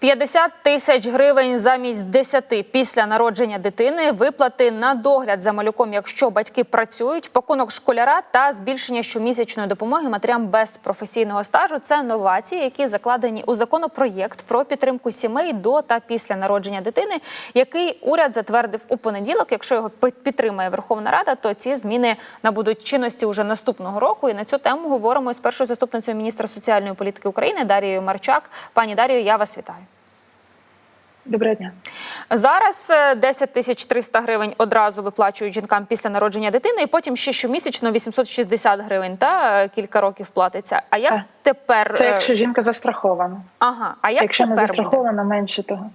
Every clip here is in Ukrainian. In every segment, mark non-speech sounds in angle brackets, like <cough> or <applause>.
50 тисяч гривень замість 10 після народження дитини, виплати на догляд за малюком, якщо батьки працюють, пакунок школяра та збільшення щомісячної допомоги матерям без професійного стажу. Це новації, які закладені у законопроєкт про підтримку сімей до та після народження дитини, який уряд затвердив у понеділок. Якщо його підтримає Верховна Рада, то ці зміни набудуть чинності уже наступного року. І на цю тему говоримо з першою заступницею міністра соціальної політики України Дарією Марчак. Пані Дарію, я вас вітаю. Доброго дня. Зараз е, 10 тисяч 300 гривень одразу виплачують жінкам після народження дитини, і потім ще щомісячно 860 гривень та е, кілька років платиться. А як Так. тепер Це е, якщо жінка застрахована. ага? А як якщо не тепер буде? менше того.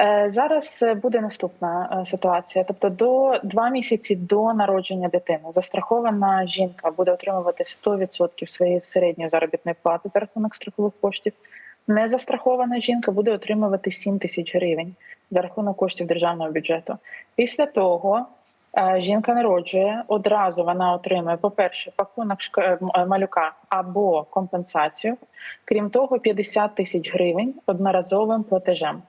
Е, Зараз е, буде наступна е, ситуація. Тобто, до два місяці до народження дитини застрахована жінка буде отримувати 100% своєї середньої заробітної плати за рахунок страхових коштів. Незастрахована жінка буде отримувати 7 тисяч гривень за рахунок коштів державного бюджету. Після того е, жінка народжує одразу. Вона отримує, по-перше, пакунок е, е, малюка або компенсацію. Крім того, 50 тисяч гривень одноразовим платежем.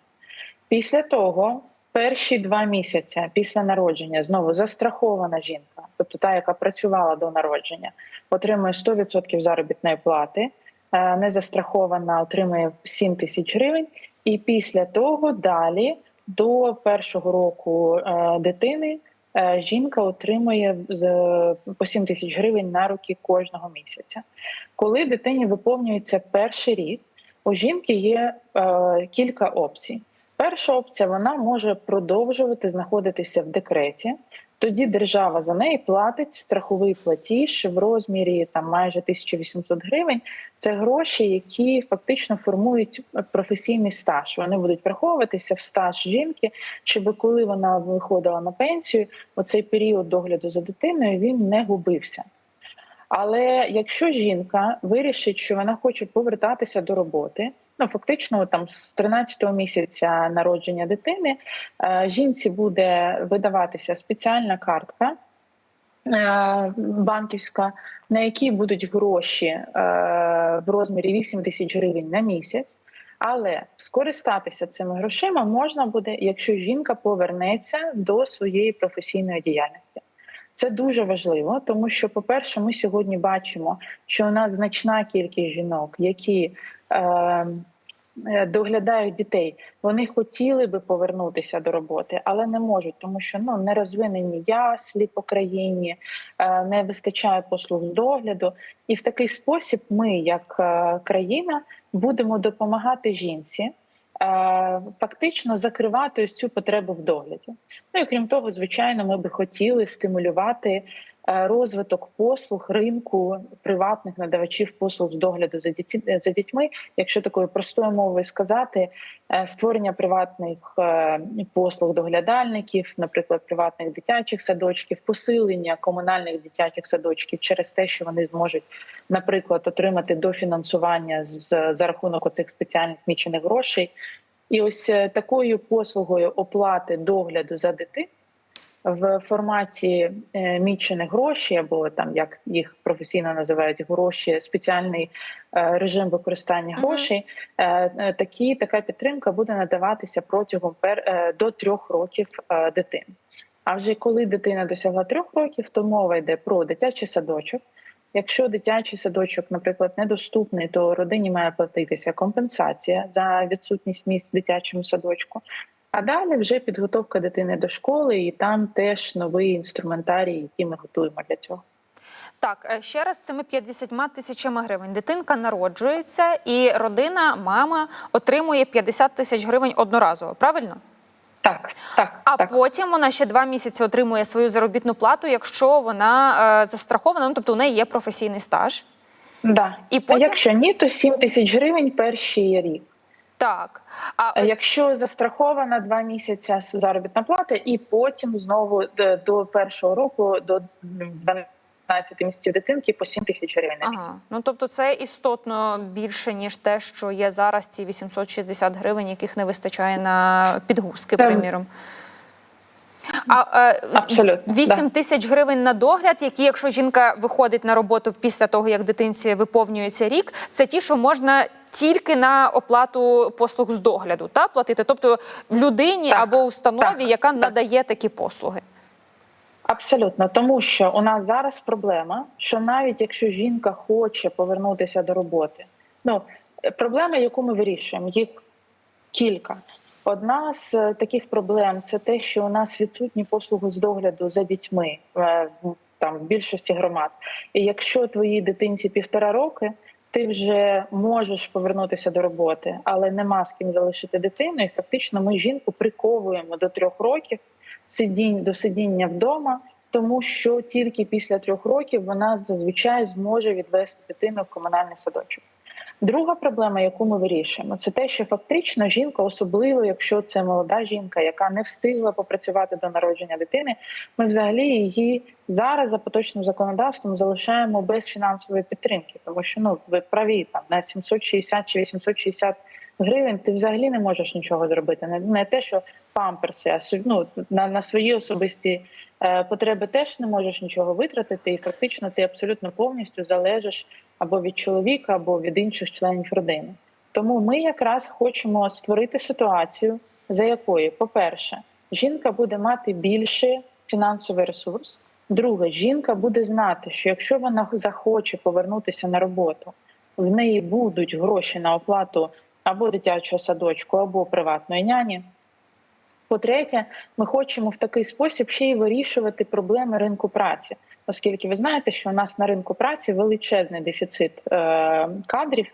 Після того, перші два місяці після народження, знову застрахована жінка, тобто та, яка працювала до народження, отримує 100% заробітної плати, не застрахована, отримує 7 тисяч гривень. І після того далі до першого року е, дитини е, жінка отримує по 7 тисяч гривень на руки кожного місяця. Коли дитині виповнюється перший рік, у жінки є е, кілька опцій. Перша опція вона може продовжувати знаходитися в декреті. Тоді держава за неї платить страховий платіж в розмірі там майже 1800 гривень. Це гроші, які фактично формують професійний стаж. Вони будуть враховуватися в стаж жінки, щоб коли вона виходила на пенсію, оцей період догляду за дитиною він не губився. Але якщо жінка вирішить, що вона хоче повертатися до роботи, ну фактично, там з 13-го місяця народження дитини, е, жінці буде видаватися спеціальна картка е, банківська, на якій будуть гроші е, в розмірі 8 тисяч гривень на місяць. Але скористатися цими грошима можна буде, якщо жінка повернеться до своєї професійної діяльності. Це дуже важливо, тому що, по-перше, ми сьогодні бачимо, що у нас значна кількість жінок, які е, е, доглядають дітей, вони хотіли би повернутися до роботи, але не можуть, тому що ну не розвинені яслі по країні, е, не вистачає послуг догляду. І в такий спосіб ми, як е, країна, будемо допомагати жінці. Е, Фактично закривати ось цю потребу в догляді. Ну і крім того, звичайно, ми би хотіли стимулювати розвиток послуг ринку приватних надавачів послуг з догляду за діті за дітьми. Якщо такою простою мовою сказати, е, створення приватних е, послуг доглядальників, наприклад, приватних дитячих садочків, посилення комунальних дитячих садочків через те, що вони зможуть, наприклад, отримати дофінансування з- за рахунок оцих спеціальних мічених грошей. І ось е, такою послугою оплати догляду за дитиною в форматі е, мічених грошей, або там як їх професійно називають гроші, спеціальний е, режим використання грошей. е, Такі така підтримка буде надаватися протягом пер, до трьох років дитини. А вже коли дитина досягла трьох років, то мова йде про дитячий садочок. Якщо дитячий садочок, наприклад, недоступний, то родині має платитися компенсація за відсутність місць в дитячому садочку. А далі вже підготовка дитини до школи, і там теж новий інструментарій, який ми готуємо для цього. Так, е, ще раз цими 50 тисячами гривень. Дитинка народжується, і родина, мама отримує 50 тисяч гривень одноразово. Правильно? Так, так, А так. потім вона ще два місяці отримує свою заробітну плату, якщо вона е, застрахована, ну тобто у неї є професійний стаж. Да. І А якщо ні, то 7 тисяч гривень перший рік. Так. А А Якщо застрахована два місяці заробітна плата, і потім знову до, першого року до 12 місяців дитинки по 7 тисяч гривень на місяць. Ага. Ну тобто це істотно більше, ніж те, що є зараз, ці 860 гривень, яких не вистачає на підгузки, Так. приміром. А е, Абсолютно, 8 да. тисяч гривень на догляд, які, якщо жінка виходить на роботу після того, як дитинці виповнюється рік, це ті, що можна тільки на оплату послуг з догляду, та платити, тобто людині Так, або установі, так, яка так. надає такі послуги. Абсолютно, тому що у нас зараз проблема, що навіть якщо жінка хоче повернутися до роботи, ну проблема, яку ми вирішуємо, їх кілька. Одна з е, таких проблем це те, що у нас відсутні послуги з догляду за дітьми е, там в більшості громад. І якщо твоїй дитинці півтора роки, ти вже можеш повернутися до роботи, але нема з ким залишити дитину, і фактично ми жінку приковуємо до трьох років сидінь до сидіння вдома, тому що тільки після трьох років вона зазвичай зможе відвести дитину в комунальний садочок. Друга проблема, яку ми вирішуємо, це те, що фактично жінка, особливо якщо це молода жінка, яка не встигла попрацювати до народження дитини, ми взагалі її зараз за поточним законодавством залишаємо без фінансової підтримки, тому що ну ви праві там на 760 чи 860 гривень ти взагалі не можеш нічого зробити. Не, не те, що памперси, а ну, на, на свої особисті е, потреби теж не можеш нічого витратити, і фактично ти абсолютно повністю залежиш або від чоловіка, або від інших членів родини. Тому ми якраз хочемо створити ситуацію, за якою, по-перше, жінка буде мати більше фінансовий ресурс. Друге, жінка буде знати, що якщо вона захоче повернутися на роботу, в неї будуть гроші на оплату або дитячого садочку, або приватної няні. По-третє, ми хочемо в такий спосіб ще й вирішувати проблеми ринку праці, оскільки ви знаєте, що у нас на ринку праці величезний дефіцит е, кадрів,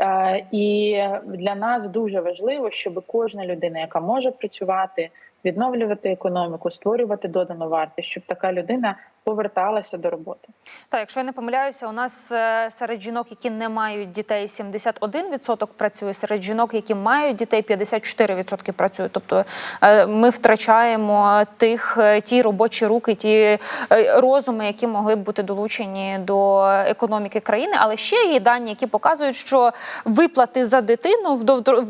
е, і для нас дуже важливо, щоб кожна людина, яка може працювати, відновлювати економіку, створювати додану вартість, щоб така людина поверталася до роботи. Так, якщо я не помиляюся, у нас е, серед жінок, які не мають дітей, 71% працює. Серед жінок, які мають дітей, 54% працюють. Тобто е, ми втрачаємо тих е, ті робочі руки, ті розуми, які могли б бути долучені до економіки країни. Але ще є дані, які показують, що виплати за дитину в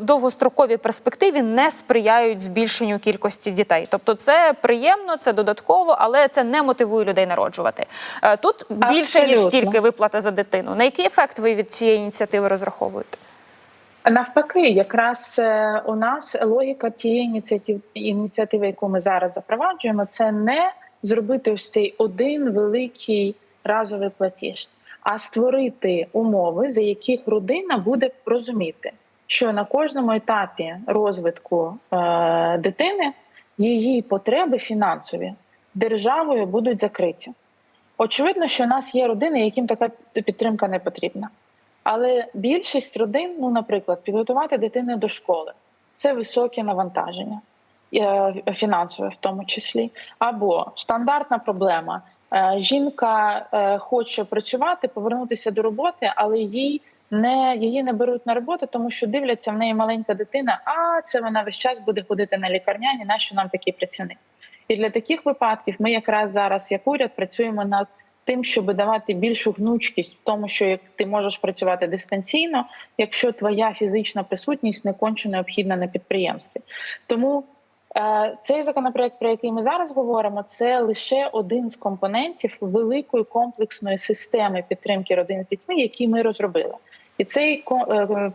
довгостроковій перспективі не сприяють збільшенню кількості дітей. Тобто, це приємно, це додатково, але це не мотивує людей народжувати. Е, Тут більше ніж тільки виплата за дитину. На який ефект ви від цієї ініціативи розраховуєте? Навпаки, якраз е, у нас логіка тієї ініціативи, ініціативи, яку ми зараз запроваджуємо, це не зробити ось цей один великий разовий платіж, а створити умови, за яких родина буде розуміти, що на кожному етапі розвитку е, дитини її потреби фінансові державою будуть закриті. Очевидно, що у нас є родини, яким така підтримка не потрібна. Але більшість родин, ну, наприклад, підготувати дитину до школи це високе навантаження, е, фінансове в тому числі. Або стандартна проблема. е, Жінка е, хоче працювати, повернутися до роботи, але їй не її не беруть на роботу, тому що дивляться в неї маленька дитина. А це вона весь час буде ходити на лікарняні. Нащо нам такий працівник? І для таких випадків ми якраз зараз, як уряд, працюємо над тим, щоб давати більшу гнучкість в тому, що як ти можеш працювати дистанційно, якщо твоя фізична присутність не конче необхідна на підприємстві. Тому е, цей законопроект, про який ми зараз говоримо, це лише один з компонентів великої комплексної системи підтримки родин з дітьми, які ми розробили. І цей е,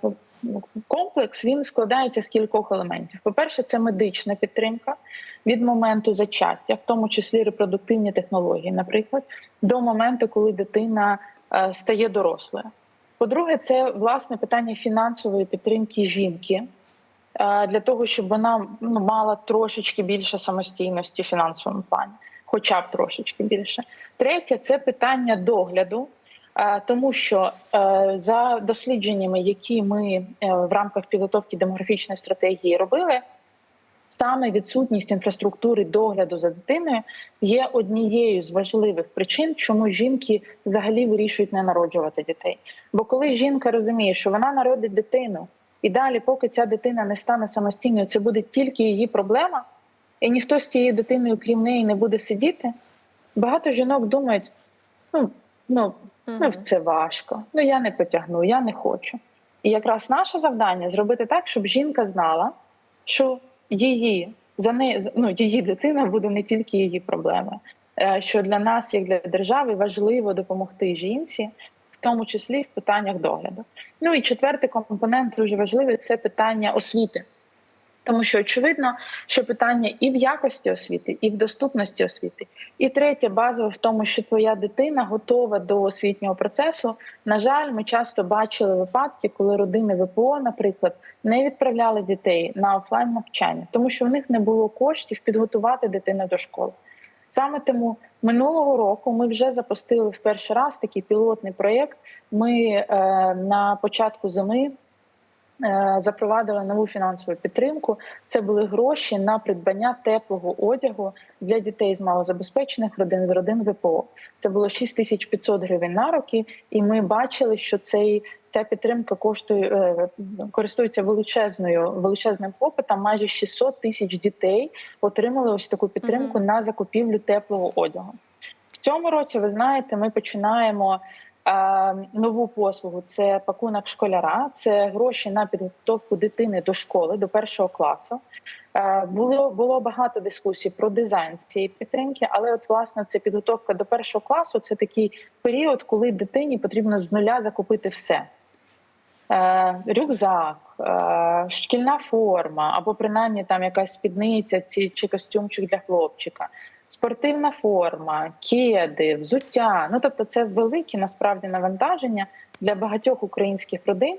комплекс він складається з кількох елементів. По-перше, це медична підтримка від моменту зачаття, в тому числі репродуктивні технології, наприклад, до моменту, коли дитина е, стає дорослою. По-друге, це власне питання фінансової підтримки жінки е, для того, щоб вона ну, мала трошечки більше самостійності в фінансовому плані, хоча б трошечки більше. Третє це питання догляду. Тому що е, за дослідженнями, які ми е, в рамках підготовки демографічної стратегії робили, саме відсутність інфраструктури догляду за дитиною є однією з важливих причин, чому жінки взагалі вирішують не народжувати дітей. Бо коли жінка розуміє, що вона народить дитину, і далі, поки ця дитина не стане самостійною, це буде тільки її проблема, і ніхто з цією дитиною, крім неї, не буде сидіти. Багато жінок думають: ну, ну, ну це важко, ну я не потягну, я не хочу. І якраз наше завдання зробити так, щоб жінка знала, що її за неї ну, її дитина буде не тільки її проблемою. Е, Що для нас, як для держави, важливо допомогти жінці в тому числі в питаннях догляду. Ну і четвертий компонент дуже важливий це питання освіти. Тому що очевидно, що питання і в якості освіти, і в доступності освіти. І третє, базове в тому, що твоя дитина готова до освітнього процесу. На жаль, ми часто бачили випадки, коли родини ВПО, наприклад, не відправляли дітей на офлайн навчання, тому що в них не було коштів підготувати дитину до школи. Саме тому минулого року ми вже запустили в перший раз такий пілотний проєкт. Ми е, на початку зими е, запровадили нову фінансову підтримку. Це були гроші на придбання теплого одягу для дітей з малозабезпечених родин з родин ВПО. Це було 6500 гривень на роки, і ми бачили, що цей ця підтримка коштує е, користується величезною величезним попитом. Майже 600 тисяч дітей отримали ось таку підтримку Мгм. на закупівлю теплого одягу. В цьому році ви знаєте, ми починаємо нову послугу. Це пакунок школяра, це гроші на підготовку дитини до школи, до першого класу. Е, було було багато дискусій про дизайн цієї підтримки, але от власне це підготовка до першого класу. Це такий період, коли дитині потрібно з нуля закупити все. Е, рюкзак, е, шкільна форма, або принаймні там якась спідниця чи костюмчик для хлопчика, спортивна форма, кеди, взуття. Ну тобто, це великі насправді навантаження для багатьох українських родин.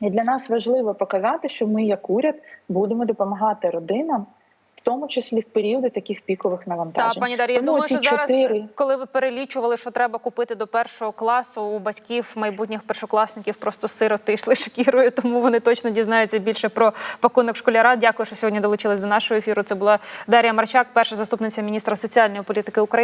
І для нас важливо показати, що ми, як уряд, будемо допомагати родинам, тому числі в періоди таких пікових навантажень. Так, пані Дар'я, я думаю, що зараз, чотири- коли ви перелічували, що треба купити до першого класу у батьків майбутніх першокласників, просто сироти йшли <laughs> шокірою, тому вони точно дізнаються більше про пакунок школяра. Дякую, що сьогодні долучились до нашого ефіру. Це була Дар'я Марчак, перша заступниця міністра соціальної політики України.